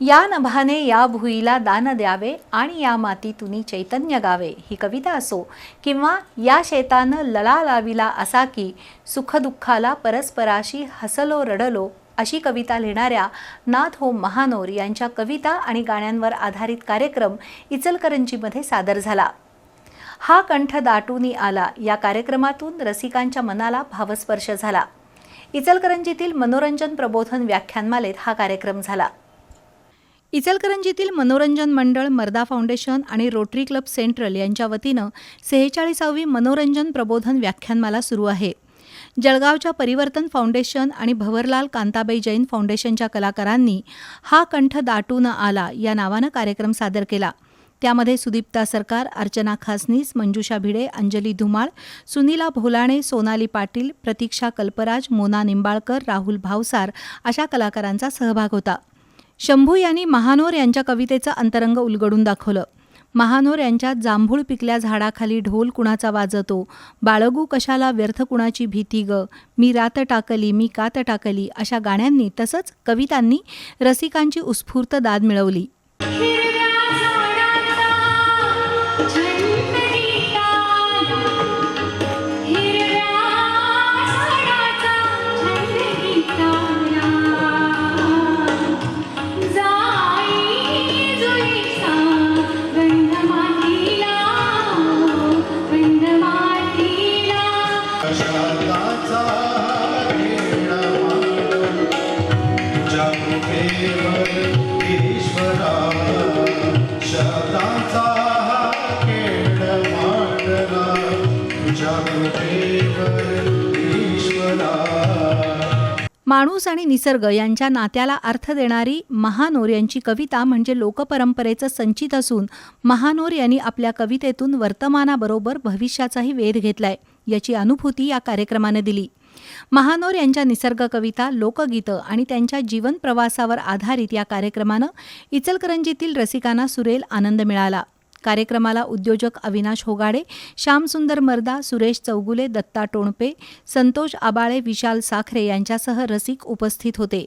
या नभाने या भुईला दान द्यावे आणि या मातीतून चैतन्य गावे. ही कविता असो किंवा या शेतानं लळा लाविला असा की सुखदुःखाला परस्पराशी हसलो रडलो अशी कविता लिहिणाऱ्या नाथ हो महानोर यांच्या कविता आणि गाण्यांवर आधारित कार्यक्रम इचलकरंजीमध्ये सादर झाला. हा कंठ दाटूनी आला. या कार्यक्रमातून रसिकांच्या मनाला भावस्पर्श झाला. इचलकरंजीतील मनोरंजन प्रबोधन व्याख्यानमालेत हा कार्यक्रम झाला. इचलकरंजीतील मनोरंजन मंडळ मर्दा फाउंडेशन आणि रोटरी क्लब सेंट्रल यांच्या वतीनं सेहेचाळीसावी मनोरंजन प्रबोधन व्याख्यानमाला सुरू आहे. जळगावच्या परिवर्तन फाउंडेशन आणि भवरलाल कांताबाई जैन फाउंडेशनच्या कलाकारांनी हा कंठ दाटून आला या नावानं कार्यक्रम सादर केला. त्यामध्ये सुदीप्ता सरकार अर्चना खासनीस मंजुषा भिडे अंजली धुमाळ सुनीला भोलाणे सोनाली पाटील प्रतीक्षा कल्पराज मोना निंबाळकर राहुल भावसार अशा कलाकारांचा सहभाग होता. शंभू यांनी महानोर यांच्या कवितेचं अंतरंग उलगडून दाखवलं. महानोर यांच्या जांभूळ पिकल्या झाडाखाली ढोल कुणाचा वाजतो? बाळगू कशाला व्यर्थ कुणाची भीती ग? मी रात टाकली मी कात टाकली अशा गाण्यांनी तसंच कवितांनी रसिकांची उत्स्फूर्त दाद मिळवली. माणूस आणि निसर्ग यांच्या नात्याला अर्थ देणारी महानोर यांची कविता म्हणजे लोकपरंपरेचं संचित असून महानोर यांनी आपल्या कवितेतून वर्तमानाबरोबर भविष्याचाही वेध घेतलाय. याची अनुभूती या कार्यक्रमाने दिली. महानोर यांच्या निसर्ग कविता लोकगीतं आणि त्यांच्या जीवन प्रवासावर आधारित या कार्यक्रमानं इचलकरंजीतील रसिकांना सुरेल आनंद मिळाला. कार्यक्रमाला उद्योजक अविनाश होगाडे श्यामसुंदर मर्दा सुरेश चौगुले दत्ता टोणपे संतोष आबाळे विशाल साखरे यांच्यासह रसिक उपस्थित होते.